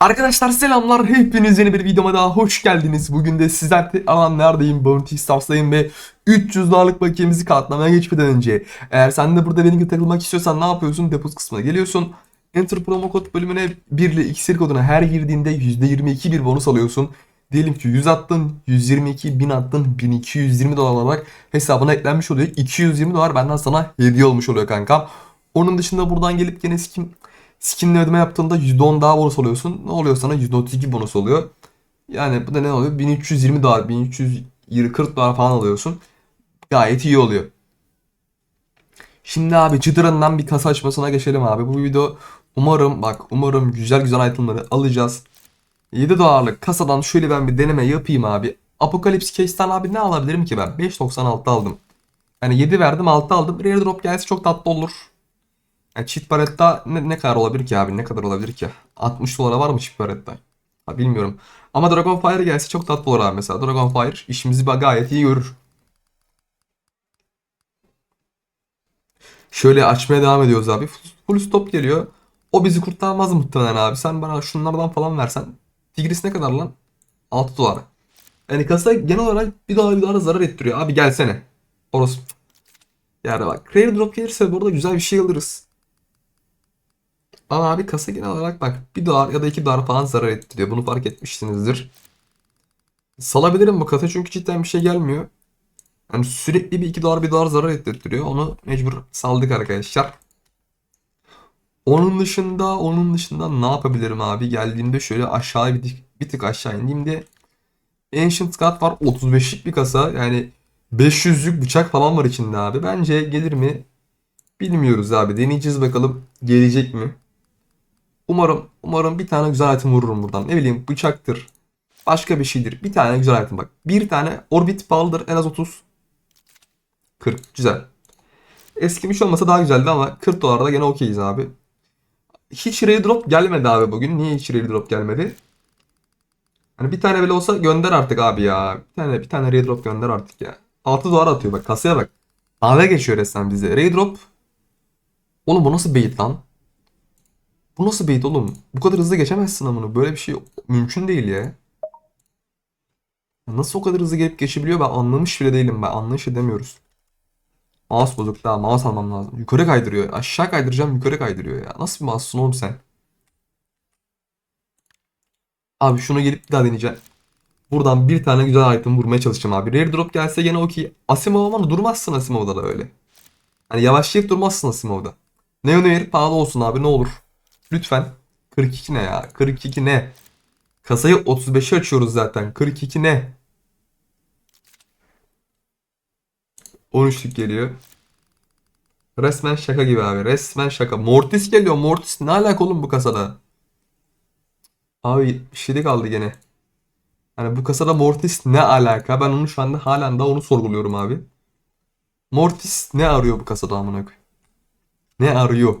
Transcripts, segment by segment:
Arkadaşlar selamlar. Hepiniz yeni bir videoma daha hoş geldiniz. Bugün de sizler alan neredeyim? Bounty Staff'dayım ve 300 dolarlık bakiyemizi katlamaya geçmeden önce eğer sen de burada benim gibi takılmak istiyorsan ne yapıyorsun? Depot kısmına geliyorsun. Enter promo kod bölümüne 1 ile iksir koduna her girdiğinde %22 bir bonus alıyorsun. Diyelim ki 100 attın, 122, 1000 attın, 1220 dolar olarak hesabına eklenmiş oluyor. 220 dolar benden sana hediye olmuş oluyor kankam. Onun dışında buradan gelip gene skin Skin'le ödeme yaptığında %10 daha bonus alıyorsun. Ne oluyor sana? %32 bonus oluyor. Yani bu da ne oluyor? 1320 dolar, 1340 dolar falan alıyorsun. Gayet iyi oluyor. Şimdi abi çıtırından bir kasa açmasına geçelim abi. Bu video umarım bak umarım güzel güzel itemları alacağız. 7 dolarlık kasadan şöyle ben bir deneme yapayım abi. Apocalypse Case'den abi ne alabilirim ki ben? 5.96 aldım. Yani 7 verdim 6 aldım. Rare Drop gelse çok tatlı olur. Yani çift baretta ne, ne kadar olabilir ki abi? Ne kadar olabilir ki? 60 dolara var mı çift baretta? Ha, bilmiyorum. Ama Dragonfire gelse çok tatlı olur abi mesela. Dragonfire işimizi gayet iyi görür. Şöyle açmaya devam ediyoruz abi. Full, stop geliyor. O bizi kurtarmaz muhtemelen abi. Sen bana şunlardan falan versen. Tigris ne kadar lan? 6 dolar. Yani kasa genel olarak bir dolar bir dolar zarar ettiriyor. Abi gelsene. Orası. Yani bak Rare Drop gelirse bu güzel bir şey alırız. Ama abi kasa genel olarak bak 1 dolar ya da 2 dolar falan zarar ettiriyor. Bunu fark etmişsinizdir. Salabilirim bu kasa çünkü cidden bir şey gelmiyor. Yani sürekli bir 2 dolar 1 dolar zarar ettiriyor. Onu mecbur saldık arkadaşlar. Onun dışında onun dışında ne yapabilirim abi? Geldiğimde şöyle aşağı bir, tık- bir tık aşağı indiğimde Ancient God var 35'lik bir kasa. Yani 500'lük bıçak falan var içinde abi. Bence gelir mi? Bilmiyoruz abi. Deneyeceğiz bakalım gelecek mi? Umarım umarım bir tane güzel item vururum buradan. Ne bileyim bıçaktır. Başka bir şeydir. Bir tane güzel item bak. Bir tane orbit pahalıdır en az 30. 40 güzel. Eskimiş olmasa daha güzeldi ama 40 dolarda gene okeyiz abi. Hiç drop gelmedi abi bugün. Niye hiç drop gelmedi? Hani bir tane bile olsa gönder artık abi ya. Bir tane bir tane drop gönder artık ya. 6 dolar atıyor bak kasaya bak. Dalga geçiyor resmen bize. Rare drop. Oğlum bu nasıl bait lan? Bu nasıl bait oğlum? Bu kadar hızlı geçemezsin bunu. Böyle bir şey mümkün değil ya. Nasıl o kadar hızlı gelip geçebiliyor ben anlamış bile değilim ben. Anlayış edemiyoruz. Mouse bozuk daha mouse almam lazım. Yukarı kaydırıyor. Aşağı kaydıracağım yukarı kaydırıyor ya. Nasıl bir mouse'sun oğlum sen? Abi şunu gelip bir daha deneyeceğim. Buradan bir tane güzel item vurmaya çalışacağım abi. Rare drop gelse gene okey. Asimov ama durmazsın Asimov'da da öyle. Hani yavaşlayıp durmazsın Asimov'da. Ne öneri pahalı olsun abi ne olur. Lütfen. 42 ne ya? 42 ne? Kasayı 35'e açıyoruz zaten. 42 ne? 13'lük geliyor. Resmen şaka gibi abi. Resmen şaka. Mortis geliyor. Mortis ne alaka oğlum bu kasada? Abi 77 kaldı gene. Hani bu kasada Mortis ne alaka? Ben onu şu anda halen daha onu sorguluyorum abi. Mortis ne arıyor bu kasada amına koyayım? Ne arıyor?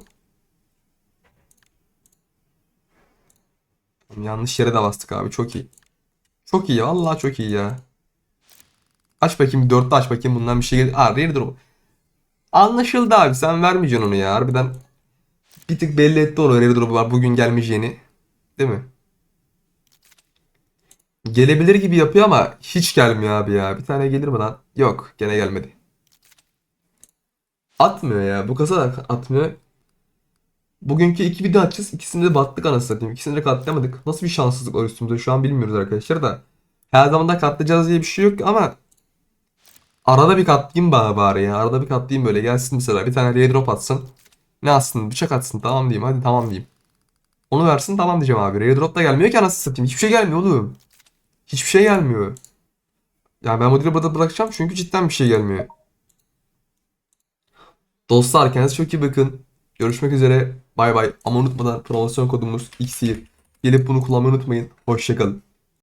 Yanlış yere de bastık abi. Çok iyi. Çok iyi. Vallahi çok iyi ya. Aç bakayım. Dörtte aç bakayım. Bundan bir şey gelir. Aa rare drop. Anlaşıldı abi. Sen vermeyeceksin onu ya. Harbiden bir tık belli etti onu. Rare var. Bugün gelmeyeceğini. Değil mi? Gelebilir gibi yapıyor ama hiç gelmiyor abi ya. Bir tane gelir mi lan? Yok. Gene gelmedi. Atmıyor ya. Bu kasa da atmıyor. Bugünkü iki video açacağız. İkisinde de battık anasını satayım. İkisini de katlayamadık. Nasıl bir şanssızlık var üstümüzde şu an bilmiyoruz arkadaşlar da. Her zaman da katlayacağız diye bir şey yok ama arada bir katlayayım bana bari ya. Arada bir katlayayım böyle gelsin mesela bir tane rare drop atsın. Ne atsın? Bıçak atsın. Tamam diyeyim. Hadi tamam diyeyim. Onu versin tamam diyeceğim abi. Rare drop da gelmiyor ki anasını satayım. Hiçbir şey gelmiyor oğlum. Hiçbir şey gelmiyor. Ya ben dili burada bırakacağım çünkü cidden bir şey gelmiyor. Dostlar kendinize çok iyi bakın. Görüşmek üzere. Bay bay. Ama unutmadan promosyon kodumuz XY. Gelip bunu kullanmayı unutmayın. Hoşçakalın.